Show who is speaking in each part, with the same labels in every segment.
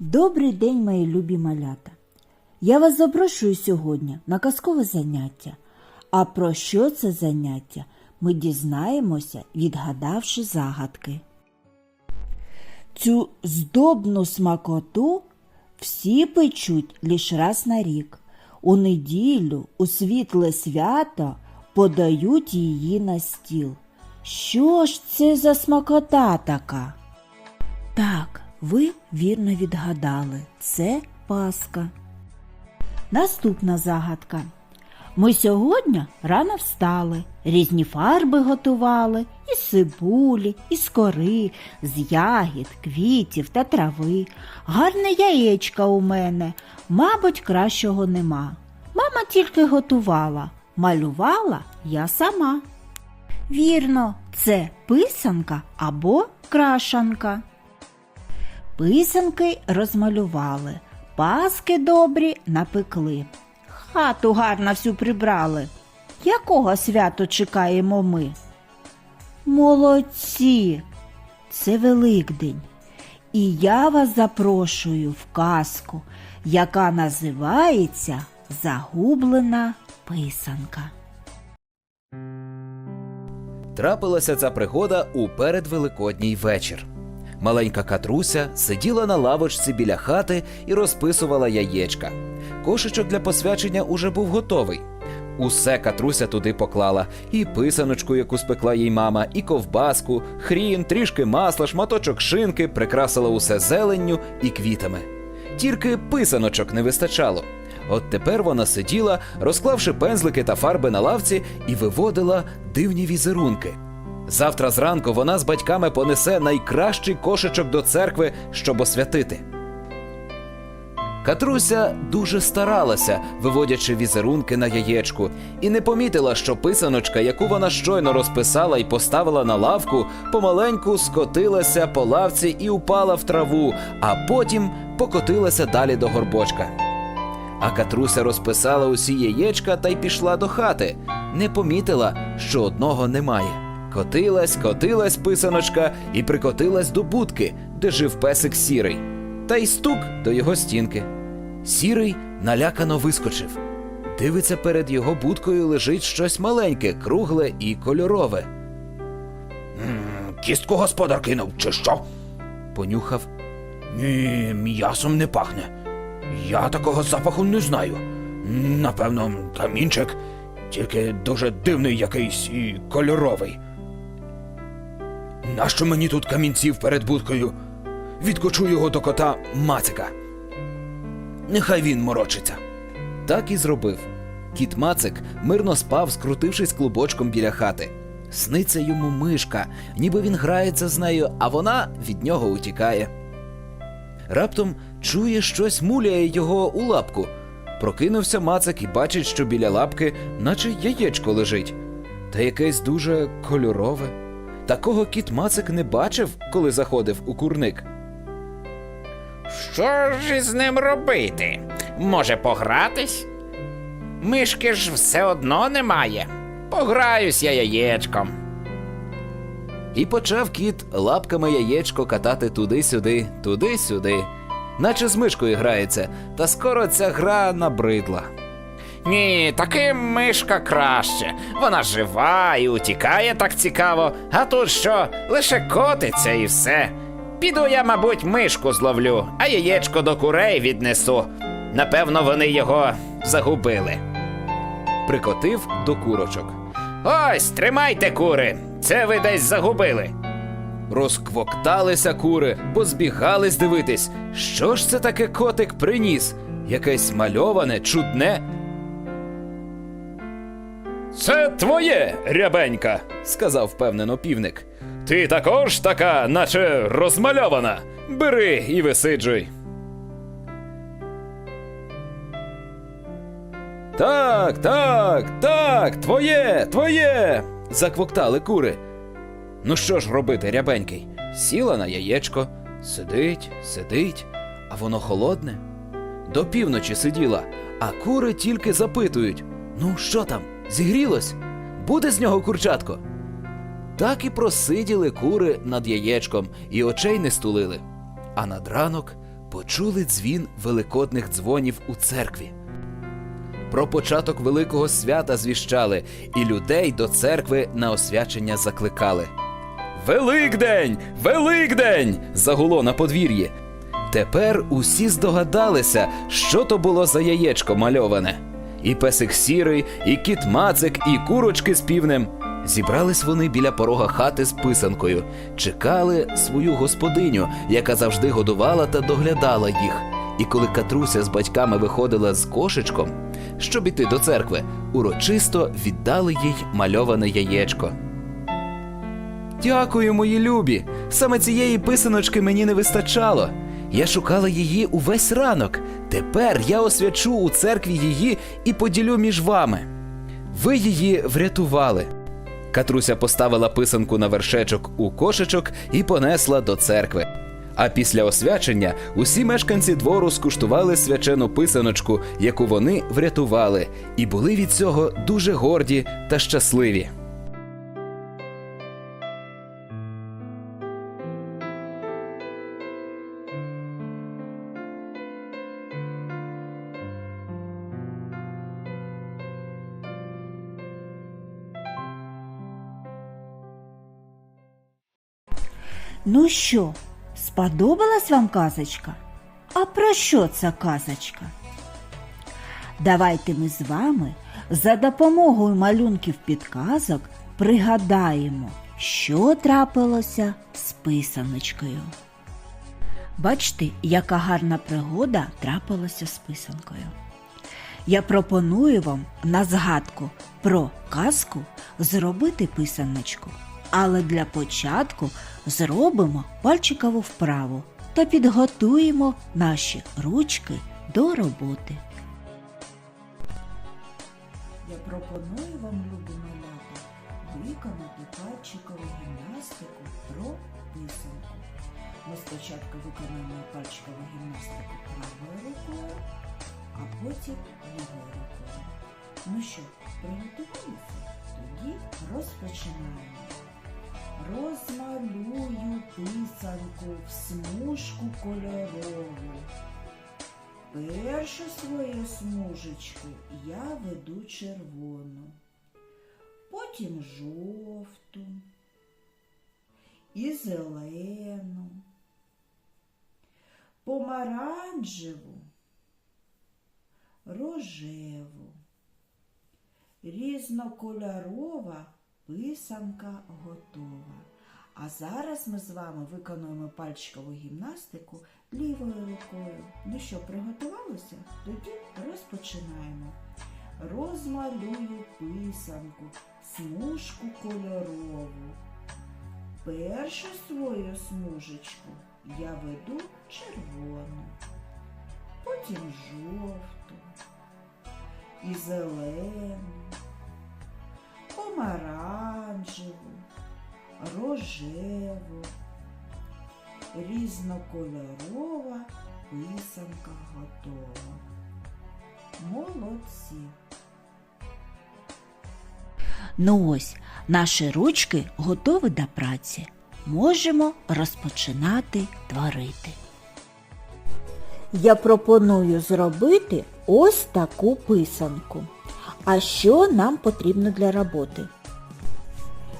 Speaker 1: Добрий день, мої любі малята. Я вас запрошую сьогодні на казкове заняття. А про що це заняття? Ми дізнаємося, відгадавши загадки. Цю здобну смакоту всі печуть лиш раз на рік. У неділю, у світле свято подають її на стіл. Що ж це за смакота така? Так, ви вірно відгадали. Це Паска. Наступна загадка. Ми сьогодні рано встали, різні фарби готували із цибулі, із кори, з ягід, квітів та трави. Гарне яєчка у мене, мабуть, кращого нема. Мама тільки готувала, малювала я сама. Вірно, це писанка або крашанка. Писанки розмалювали, паски добрі напекли. Хату гарно всю прибрали. Якого свято чекаємо ми? Молодці! Це Великдень. І я вас запрошую в казку, яка називається Загублена писанка.
Speaker 2: Трапилася ця пригода у передвеликодній вечір. Маленька Катруся сиділа на лавочці біля хати і розписувала яєчка. Кошечок для посвячення уже був готовий. Усе Катруся туди поклала: і писаночку, яку спекла їй мама, і ковбаску, хрін, трішки масла, шматочок шинки, прикрасила усе зеленню і квітами. Тільки писаночок не вистачало. От тепер вона сиділа, розклавши пензлики та фарби на лавці, і виводила дивні візерунки. Завтра зранку вона з батьками понесе найкращий кошечок до церкви, щоб освятити. Катруся дуже старалася, виводячи візерунки на яєчку, і не помітила, що писаночка, яку вона щойно розписала і поставила на лавку, помаленьку скотилася по лавці і упала в траву, а потім покотилася далі до горбочка. А Катруся розписала усі яєчка та й пішла до хати. Не помітила, що одного немає. Котилась, котилась писаночка і прикотилась до будки, де жив песик сірий, та й стук до його стінки. Сірий налякано вискочив. Дивиться, перед його будкою лежить щось маленьке, кругле і кольорове.
Speaker 3: Кістку господар кинув, чи що?
Speaker 2: Понюхав.
Speaker 3: Ні, м'ясом не пахне. Я такого запаху не знаю. Напевно, камінчик, тільки дуже дивний якийсь і кольоровий. Нащо мені тут камінців перед будкою? Відкочу його до кота Мацика. Нехай він морочиться.
Speaker 2: Так і зробив. Кіт Мацик мирно спав, скрутившись клубочком біля хати. Сниться йому мишка, ніби він грається з нею, а вона від нього утікає. Раптом чує щось муляє його у лапку. Прокинувся Мацик і бачить, що біля лапки, наче яєчко лежить, та якесь дуже кольорове. Такого кіт Мацик не бачив, коли заходив у курник.
Speaker 4: Що ж із ним робити? Може, погратись? Мишки ж все одно немає. Пограюсь я яєчком.
Speaker 2: І почав кіт лапками яєчко катати туди-сюди, туди-сюди, наче з мишкою грається, та скоро ця гра набридла.
Speaker 4: Ні, таки мишка краще. Вона жива і утікає так цікаво, а тут що, лише котиться і все. Піду я, мабуть, мишку зловлю, а яєчко до курей віднесу. Напевно, вони його загубили.
Speaker 2: Прикотив до курочок.
Speaker 4: Ось, тримайте кури. Це ви десь загубили.
Speaker 2: Розквокталися кури, позбігались дивитись, що ж це таке котик приніс? Якесь мальоване, чудне. Це твоє, рябенька, сказав впевнено півник. Ти також така, наче розмальована. Бери і висиджуй. Так, так, так, твоє, твоє. заквоктали кури. Ну що ж робити, рябенький? Сіла на яєчко, сидить, сидить, а воно холодне. До півночі сиділа, а кури тільки запитують: ну що там, зігрілось? Буде з нього курчатко? Так і просиділи кури над яєчком і очей не стулили. А над ранок почули дзвін великодних дзвонів у церкві. Про початок великого свята звіщали, і людей до церкви на освячення закликали. Великдень! Великдень! загуло на подвір'ї. Тепер усі здогадалися, що то було за яєчко мальоване. І песик сірий, і кіт мацик, і курочки з півнем. Зібрались вони біля порога хати з писанкою, чекали свою господиню, яка завжди годувала та доглядала їх. І коли Катруся з батьками виходила з кошечком, щоб іти до церкви, урочисто віддали їй мальоване яєчко. Дякую, мої любі. Саме цієї писаночки мені не вистачало. Я шукала її увесь ранок. Тепер я освячу у церкві її і поділю між вами. Ви її врятували. Катруся поставила писанку на вершечок у кошечок і понесла до церкви. А після освячення усі мешканці двору скуштували свячену писаночку, яку вони врятували, і були від цього дуже горді та щасливі.
Speaker 1: Ну що, сподобалась вам казочка? А про що ця казочка? Давайте ми з вами за допомогою малюнків підказок пригадаємо, що трапилося з писаночкою. Бачите, яка гарна пригода трапилася з писанкою. Я пропоную вам на згадку про казку зробити писаночку. Але для початку зробимо пальчикову вправу та підготуємо наші ручки до роботи. Я пропоную вам, любі малята, виконати пальчикову гімнастику про писанку. Ми спочатку виконаємо пальчикову гімнастику правою рукою, а потім лівою рукою. Ну що, приготувалися? Тоді розпочинаємо. Розмалюю писанку в смужку кольорову. Першу свою смужечку я веду червону, потім жовту і зелену, помаранчеву, рожеву, різнокольорова писанка готова. А зараз ми з вами виконуємо пальчикову гімнастику лівою рукою. Ну що, приготувалися? Тоді розпочинаємо. Розмалюю писанку, смужку кольорову. Першу свою смужечку я веду червону, потім жовту і зелену помаранчеву, рожеву, різнокольорова писанка готова. Молодці. Ну ось, наші ручки готові до праці. Можемо розпочинати творити. Я пропоную зробити ось таку писанку. А що нам потрібно для роботи?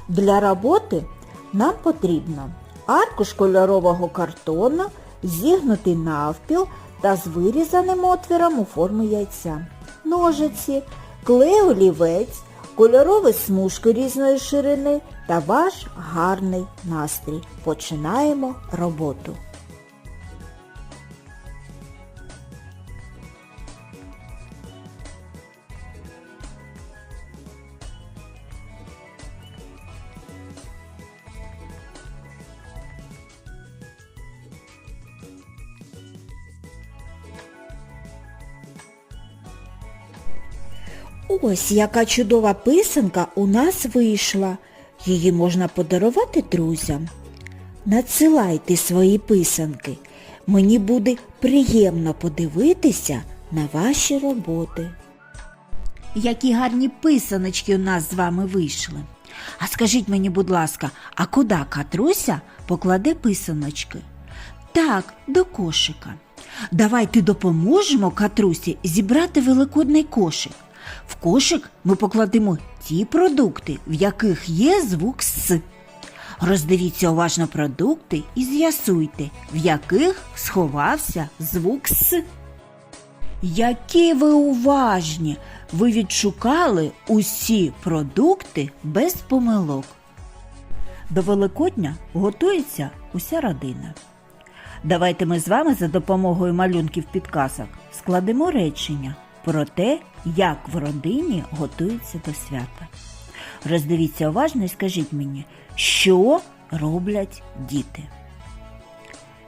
Speaker 1: Для роботи нам потрібно аркуш кольорового картону, зігнутий навпіл та з вирізаним отвіром у форму яйця, ножиці, клей олівець, кольорові смужки різної ширини та ваш гарний настрій. Починаємо роботу. Ось яка чудова писанка у нас вийшла. Її можна подарувати друзям. Надсилайте свої писанки. Мені буде приємно подивитися на ваші роботи. Які гарні писаночки у нас з вами вийшли. А скажіть мені, будь ласка, а куди Катруся покладе писаночки? Так, до кошика. Давайте допоможемо Катрусі зібрати великодний кошик. В кошик ми покладемо ті продукти, в яких є звук С. Роздивіться уважно продукти і з'ясуйте, в яких сховався звук С. Які ви уважні! Ви відшукали усі продукти без помилок. До Великодня готується уся родина. Давайте ми з вами за допомогою малюнків підказок складемо речення про те, як в родині готуються до свята. Роздивіться уважно і скажіть мені, що роблять діти.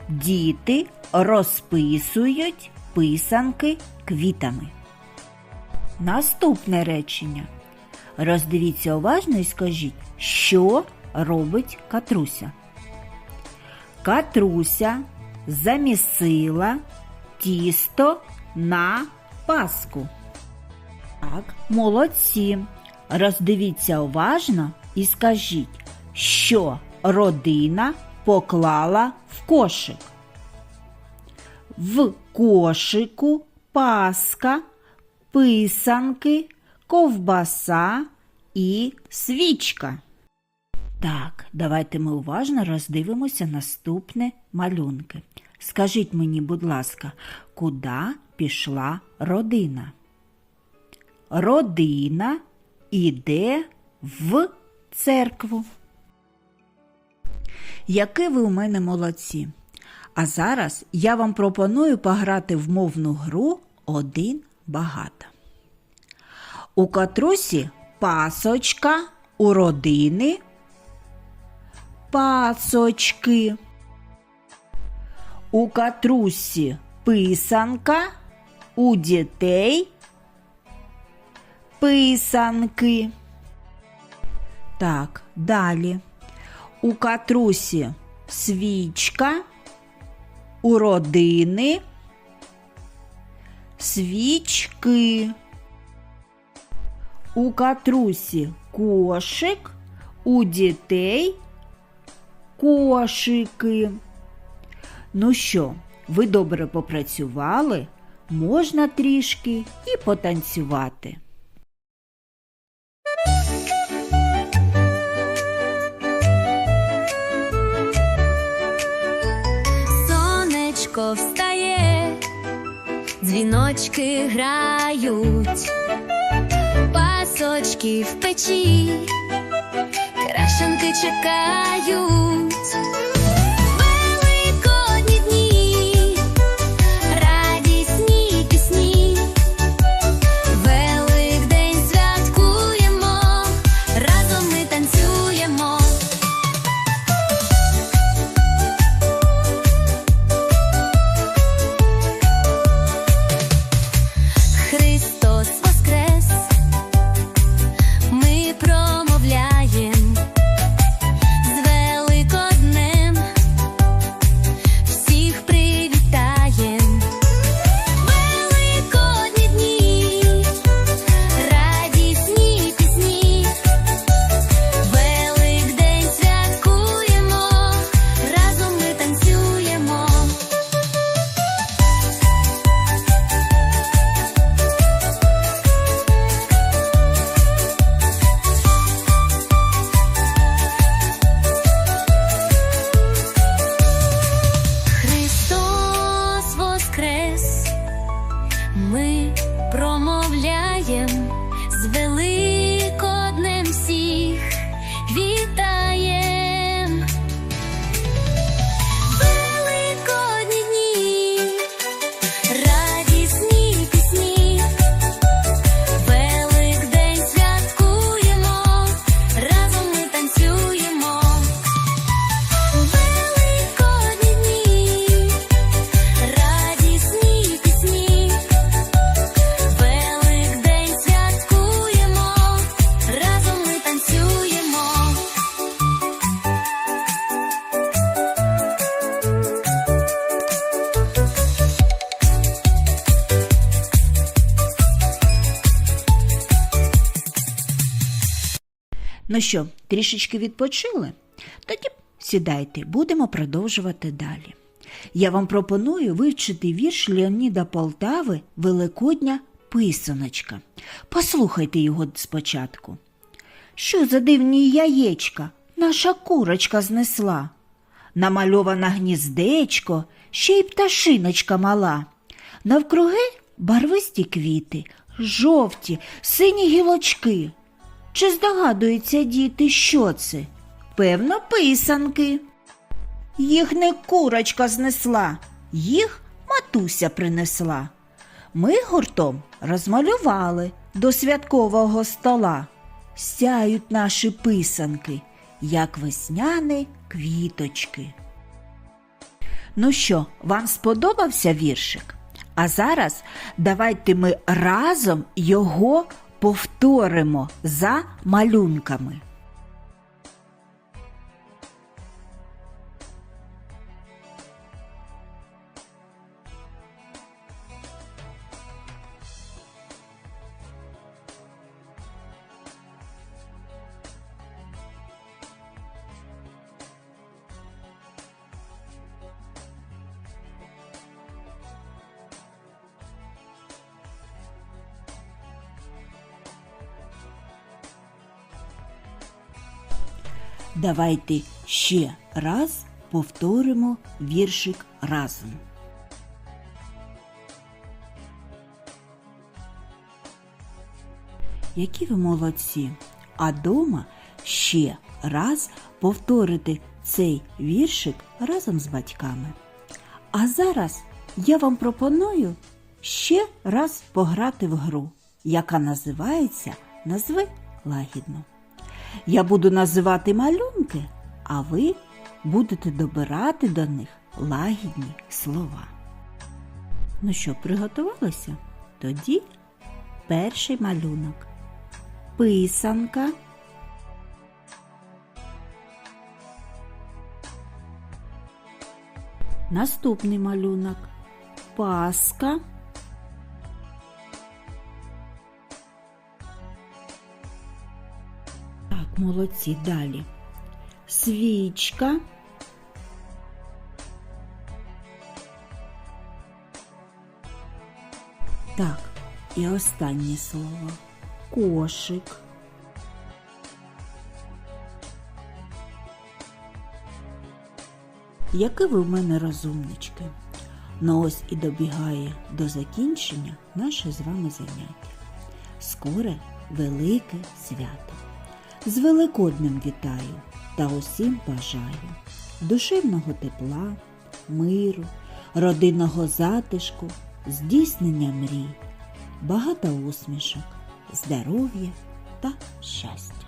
Speaker 1: Діти розписують писанки квітами. Наступне речення. Роздивіться уважно і скажіть, що робить Катруся. Катруся замісила тісто на паску. Так, молодці. Роздивіться уважно і скажіть, що родина поклала в кошик. В кошику паска, писанки, ковбаса і свічка. Так, давайте ми уважно роздивимося наступне малюнки. Скажіть мені, будь ласка, куди пішла родина? Родина іде в церкву. Які ви у мене молодці. А зараз я вам пропоную пограти в мовну гру один багато. У Катрусі пасочка, у родини пасочки. У Катрусі писанка, у дітей писанки. Так, далі. У Катрусі свічка, у родини свічки. У Катрусі кошик, у дітей кошики. Ну що, ви добре попрацювали? Можна трішки і потанцювати.
Speaker 5: Сонечко встає, дзвіночки грають, пасочки в печі, крашенки чекають.
Speaker 1: Ну що, трішечки відпочили? Тоді сідайте, будемо продовжувати далі. Я вам пропоную вивчити вірш Леоніда Полтави Великодня писаночка. Послухайте його спочатку. Що за дивні яєчка наша курочка знесла? Намальована гніздечко, ще й пташиночка мала. Навкруги барвисті квіти, жовті, сині гілочки. Чи здогадуються діти, що це? Певно, писанки. Їх не курочка знесла, їх матуся принесла. Ми гуртом розмалювали до святкового стола. Сяють наші писанки, як весняні квіточки. Ну що, вам сподобався віршик? А зараз давайте ми разом його повторимо за малюнками. Давайте ще раз повторимо віршик разом. Які ви молодці! А дома ще раз повторити цей віршик разом з батьками. А зараз я вам пропоную ще раз пограти в гру, яка називається Назви лагідно. Я буду називати малюнки, а ви будете добирати до них лагідні слова. Ну що, приготувалися? Тоді перший малюнок. Писанка. Наступний малюнок. Паска. Молодці, далі. Свічка. Так, і останнє слово. Кошик. Які ви в мене розумнички. Ну ось і добігає до закінчення наше з вами заняття. Скоре велике свято. З Великоднем вітаю та усім бажаю душевного тепла, миру, родинного затишку, здійснення мрій, багато усмішок, здоров'я та щастя.